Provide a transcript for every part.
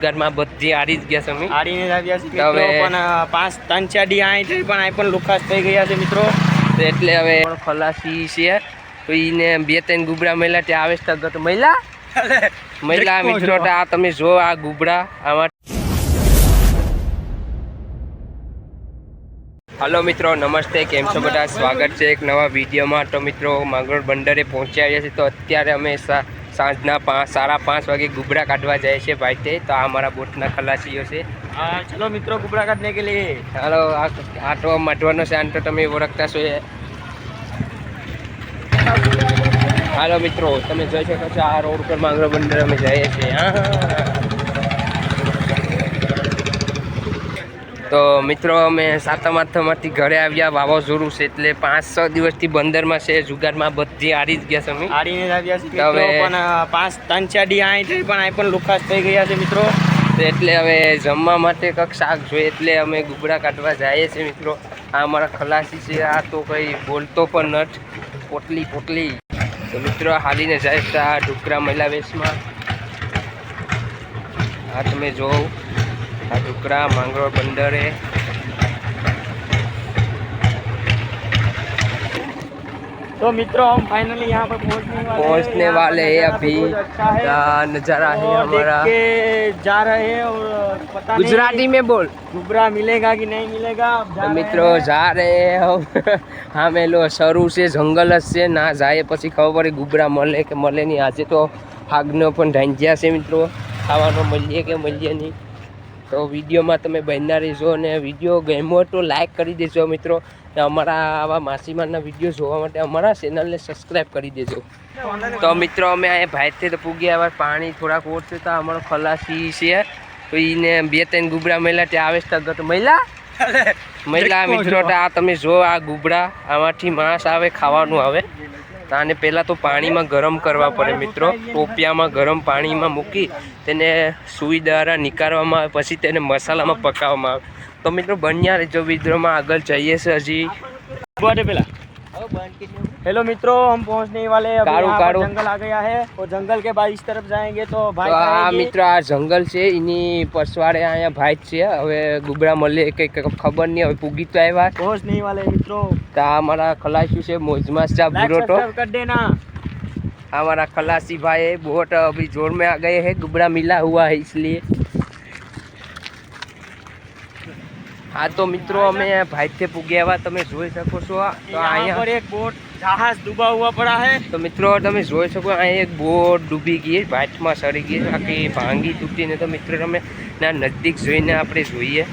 ઘરમાં બધી આડી જ ગયા છે અમે. હારીને જ આવ્યા છે હવે- પણ પાંચ ત્રણ ચાર ડી આઈ થઈ પણ આઈ પણ લુખાસ થઈ ગયા છે મિત્રો. એટલે હવે ખલાસી છે. તો એને બે ત્રણ ગુબડા મહિલા ત્યાં આવે છે ગત મહિલા મહિલા મિત્રો. આ તમે જો આ ગુબરા આમાં હલો મિત્રો નમસ્તે કેમ છો બધા? સ્વાગત છે એક નવા વિડીયોમાં. તો મિત્રો માંગરોળ બંદરે પહોંચી આવ્યા છે તો અત્યારે અમે સાંજના પાંચ સાડા પાંચ વાગે ગુબડા કાઢવા જઈએ છીએ ભાઈ તે તો આ અમારા બોટના ખલાસીઓ છે. ચલો મિત્રો ગુબડા કાઢને કે લીએ હાલો આટો મઢવાનો છે તો તમે ઓળખતા છો એ. હાલો મિત્રો તમે જોઈ શકો છો આ રોડ પર માંગરો બંદર અમે જઈએ છીએ. હા. તો મિત્રો અમે સાતમ આઠમમાંથી ઘરે આવ્યા. વાવાઝોડું છે એટલે પાંચ છ દિવસથી બંદરમાં છે. જુગારમાં બધી હારી જ ગયા છે અમે. હારીને જ આવ્યા છે હવે- પણ પાંચ ત્રણ ચાર ડી અહીં પણ અહીં પણ લુખાસ થઈ ગયા છે મિત્રો. એટલે હવે જમવા માટે કંઈક શાક જોઈએ. એટલે અમે ગુબડા કાઢવા જઈએ છીએ મિત્રો. આ અમારા ખલાસી છે. આ તો કંઈ બોલતો પણ નથી. પોટલી પોટલી. તો મિત્રો હાલીને જાય છે આ ઢુકરા મહિલા વેશમાં. આ તમે જોવો. આ ઢુકરા માંગરોળ બંદરે तो मित्रों हम फाइनली यहाँ पर पहुँचने वाले हैं। पहुंचने यहाँ वाले पर हैं नज़ारा अभी तो बहुत अच्छा है આ નજારા है और देख हमारा के जा रहे हैं और पता गुजराती नहीं में बोल गुबरा मिलेगा कि नहीं मिलेगा अब जा તો रहे મિત્રો हैं। જા રે હમ હા મેલો શરૂ છે જંગલ જ છે ના જાય પછી ખબર પડે ગુબરા મળે કે મળે નહીં આજે તો આગનો પણ ઢાંજ્યા છે મિત્રો ખાવાનો મળીએ કે મળીએ નહીં તો વિડીયોમાં તમે બનના રહેશો અને વીડિયો ગમ્યો તો લાઇક કરી દેજો મિત્રો. અમારા આવા માસીમારના વીડિયો જોવા માટે અમારા ચેનલને સબસ્ક્રાઈબ કરી દેજો. તો મિત્રો અમે અહીંયા ભાઈથી તો પૂગ્યા હવે પાણી થોડાક ઓછું તો અમારો ખલાસી છે. તો એને બે ત્રણ ગુબરા મહિલા ત્યાં આવે છે તગત મહિલા મહિલા મિત્રો આ તમે જો આ ગુબરા આમાંથી માંસ આવે, ખાવાનું આવે. તો આને પહેલાં તો પાણીમાં ગરમ કરવા પડે મિત્રો. ટોપિયામાં ગરમ પાણીમાં મૂકી તેને સુઈ દ્વારા નીકાળવામાં આવે, પછી તેને મસાલામાં પકાવવામાં આવે. તો મિત્રો, બન્યા રહેજો વિદ્રોમાં આગળ જઈએ છે હજી પેલા हेलो मित्रों हम पहुंचने ही वाले हैं अभी कारू, यहाँ पर कारू। जंगल आ गया है और जंगल के बाद इस तरफ जाएंगे तो તો भाई આ कहेंगे- મિત્રો આ જંગલ છે એની પછવાડે અહીંયા ભાઈ જ છે હવે ગુબરા મળે કંઈક ખબર નહીં હવે પૂગી તો આવ્યા पहुंचने ही वाले हैं मित्रों તો આ અમારા ખલાસી છે મોજમાં ચા लाइक बुरोटो सब्सक्राइब कर देना हमारा खलासी भाई है बहुत अभी जोर में आ गए हैं गुबरा मिला हुआ है इसलिए હા તો મિત્રો અમે ભાઈથી પૂગ્યા એવા તમે જોઈ શકો છો તો यहाँ पर અહીંયા एक बोट जहाज डूबा हुआ पड़ा है તો મિત્રો તમે જોઈ શકો અહીંયા એક બોટ ડૂબી ગઈ ભાટમાં સરી ગઈ આખી ભાંગી તૂટીને તો મિત્રો તમે ના નજદીક જોઈને આપણે જોઈએ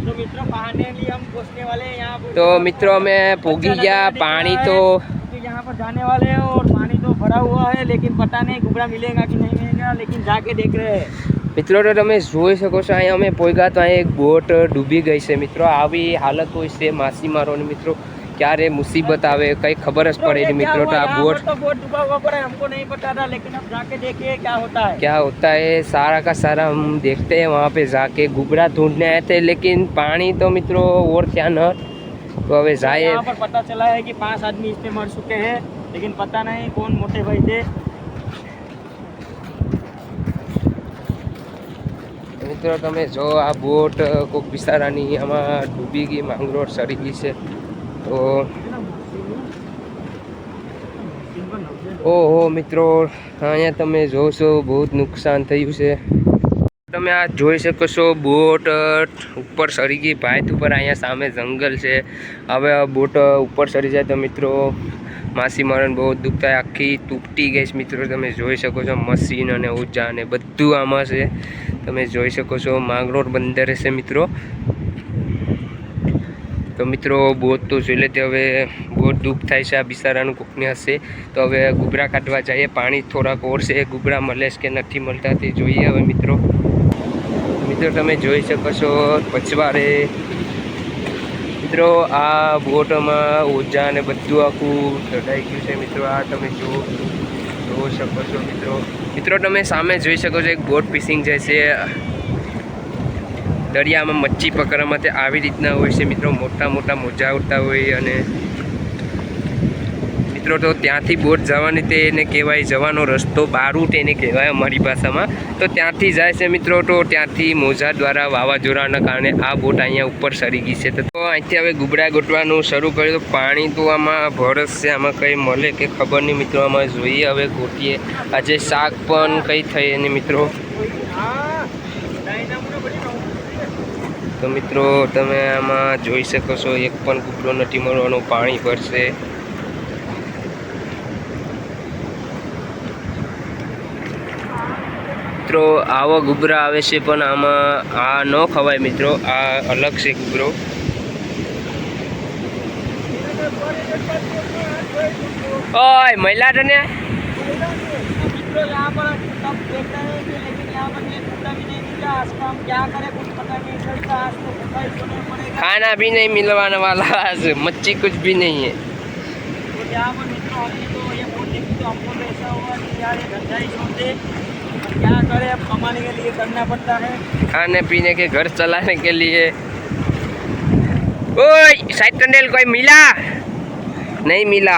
तो मित्रों फाइनली हम पहुंचने वाले हैं यहाँ पर તો મિત્રો અમે પૂગી ગયા પાણી તો क्योंकि यहाँ पर जाने वाले हैं और पानी तो भरा हुआ है लेकिन पता नहीं घुबरा मिलेगा कि नहीं मिलेगा लेकिन जाके देख रहे हैं મિત્રો તો તમે જોઈ શકો છો અહીંયા અમે પોઈગા તો અહીંયા એક બોટ ડૂબી ગઈ છે મિત્રો આવી હાલત હોય છે માછીમારોને મિત્રો ક્યારે મુસીબત આવે કંઈ ખબર જ પડે નહીં મિત્રો તો આ यहाँ बोट पर तो बोट डूबा हुआ पड़ा है हमको नहीं पता था लेकिन अब जाके देखिए क्या होता है क्या होता है सारा का सारा हम देखते हैं वहाँ पे जाके गुबरा ढूंढने आए थे लेकिन पानी तो मित्रों और क्या न तो હવે જાય यहाँ पर पता चला है कि पांच आदमी इसमें मर चुके हैं लेकिन पता नहीं कौन मोटे भाई थे મિત્રો, તમે જો આ બોટ કોઈક વિસ્તારાની આમાં ડૂબી ગઈ, માંગરોળ સરી ગઈ છે. તો ઓહો, મિત્રો, અહીંયા તમે જોશો, બહુ જ નુકસાન થયું છે. તમે આ જોઈ શકો છો, બોટ ઉપર સરી ગઈ ભાત ઉપર અહીંયા સામે જંગલ છે. હવે આ બોટ ઉપર સરી જાય તો, મિત્રો માછીમારોને બહુ દુઃખ થાય. આખી તૂટી ગઈ છે, મિત્રો, તમે જોઈ શકો છો, મશીન અને ઉજા અને બધું આમાં છે. તમે જોઈ શકો છો માંગરોળ બંદરે છે મિત્રો. તો મિત્રો બોટ તો જોઈ લેતે હવે બહુ દુઃખ થાય છે આ બિસારાનું કોકને હશે. તો હવે ગુબરા કાઢવા જઈએ. પાણી થોડાક ઓરશે ગુબરા મળે છે કે નથી મળતા તે જોઈએ હવે મિત્રો. મિત્રો તમે જોઈ શકો છો પછવાડે. મિત્રો આ બોટમાં ઓજા અને બધું આખું ચઢાઈ ગયું છે મિત્રો. આ તમે જો જોઈ શકો છો મિત્રો. મિત્રો, તમે સામે જોઈ શકો છો એક બોટ ફિશિંગ જે છે, દરિયામાં મચ્છી પકડવા માટે આવી રીતના હોય છે. મિત્રો મોટા મોટા મોજા ઉડતા હોય અને મિત્રો, તો ત્યાંથી બોટ જવાની તે એને કહેવાય જવાનો રસ્તો બારૂટ એને કહેવાય અમારી ભાષામાં. તો ત્યાંથી જાય છે મિત્રો, તો ત્યાંથી મોજા દ્વારા વાવાઝોડાના કારણે આ બોટ અહીંયા ઉપર સરી ગઈ છે. તો અહીંથી હવે ગુબડા ગોટવાનું શરૂ કર્યું. તો પાણી તો આમાં ભરસ આમાં કંઈ મળે કે ખબર નહીં મિત્રો, આમાં જોઈએ હવે ગોટીએ આજે શાક પણ કંઈ થઈ અને મિત્રો. તો મિત્રો, તમે આમાં જોઈ શકો છો, એક પણ ગુબડો નથી મળવાનું, પાણી ભરશે. મિત્રો આવો ગુબરા આવે છે પણ આમાં આ ન ખવાય મિત્રો આ અલગ છે ગુબરો ઓય મહિલા તને मित्रों यहाँ पर सब देख रहे हैं कि लेकिन यहाँ पर ये टूटा भी नहीं मिला आज का हम क्या करें कुछ पता नहीं चलता आज तो भूखा ही सोना पड़ेगा खाना भी नहीं मिलवाने वाला आज मच्छी कुछ भी नहीं है तो यहाँ पर मित्रों हमने तो ये बोल देखी तो हमको तो ऐसा हुआ कि यार ये धंधा ही छोड़ दे अब क्या करें अब कमाने के लिए करना पड़ता है खाने पीने के घर चलाने के लिए ओए साइड टंडेल कोई मिला નહીં મિલા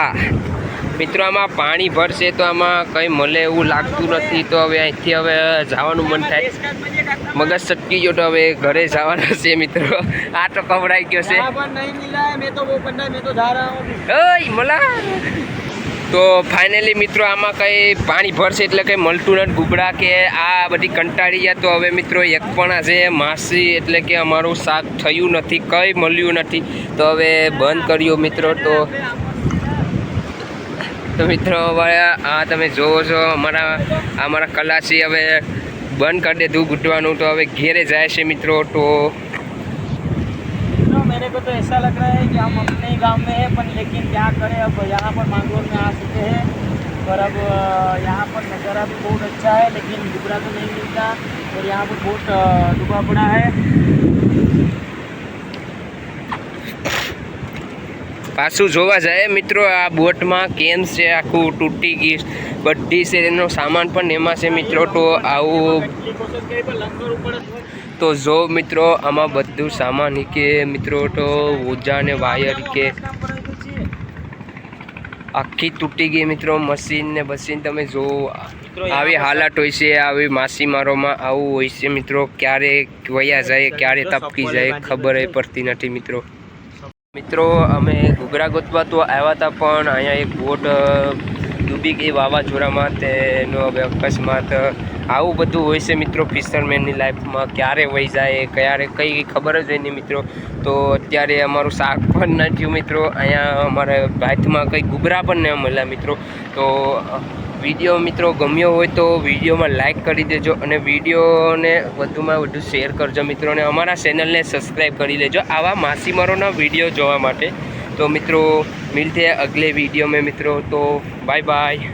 મિત્રો આમાં પાણી ભરશે તો આમાં કંઈ મળે એવું લાગતું નથી તો હવે અહીંથી હવે જવાનું મન થાય देश का मजे का મગજ સટકી ગયો તો હવે ઘરે જવાના છે મિત્રો આ તો કવડાઈ ગયો છે यहाँ पर नहीं मिला है मैं तो वो बंदा मैं तो जा रहा हूँ अभी। ઓય મલા તો ફાઇનલી મિત્રો આમાં કંઈ પાણી ભરશે એટલે કંઈ મળતું નથી ગુગડા કે આ બધી કંટાળી ગયા તો હવે મિત્રો એક પણ આજે માસી એટલે કે અમારું શાક થયું નથી, કંઈ મળ્યું નથી. તો હવે બંધ કર્યું મિત્રો તો. તો મિત્રો હવે આ તમે જોવો છો, અમારા અમારા કલાસી હવે બંધ કરી દીધું ગુટવાનું, તો હવે ઘેરે જાય છે મિત્રો તો. को तो ऐसा लग रहा है कि हम अपने ही गांव में हैं पर लेकिन क्या करें अब यहाँ पर मांगरोल में आ चुके हैं पर अब अ, यहाँ पर नज़ारा भी बहुत अच्छा है लेकिन डुबरा तो नहीं मिलता और यहाँ पर बहुत अ, डूबा पड़ा है પાછું જોવા જાય મિત્રો આ બોટમાં કેમ છે આખું તૂટી ગઈ બધી છે એનો સામાન પણ એમાં છે મિત્રો તો આવું તો જો મિત્રો આમાં બધું સામાન કે મિત્રો તો ઓજા ને વાયર કે. આખી તૂટી ગઈ મિત્રો મશીન ને બસીન તમે જો આવી હાલત હોય છે આવી માછીમારોમાં આવું હોય છે મિત્રો ક્યારે વયા જાય ક્યારે તપકી જાય ખબર ય પડતી નથી મિત્રો મિત્રો અમે ઘૂઘરા ગોતવા તો આવ્યા હતા પણ અહીંયા એક બોટ ડૂબી ગઈ વાવાઝોડામાં તેનો હવે અકસ્માત આવું બધું હોય છે મિત્રો ફિશરમેનની લાઈફમાં, ક્યારે વહી જાય, ક્યારે કઈ ખબર જ હોય નહીં મિત્રો. તો અત્યારે અમારું શાક પણ ન થયું મિત્રો. અહીંયા અમારા ભાતમાં કંઈ ગુબરા પણ નહીં મળ્યા મિત્રો. તો વીડિયો મિત્રો ગમ્યો હોય તો વિડીયોમાં લાઇક કરી દેજો અને વિડીયોને વધુમાં વધુ શેર કરજો મિત્રો. અને અમારા ચેનલને સબસ્ક્રાઈબ કરી લેજો. આવા માછીમારોના વીડિયો જોવા માટે. તો મિત્રો, મિલતે અગલે વીડિયો મેં મિત્રો. તો બાય બાય.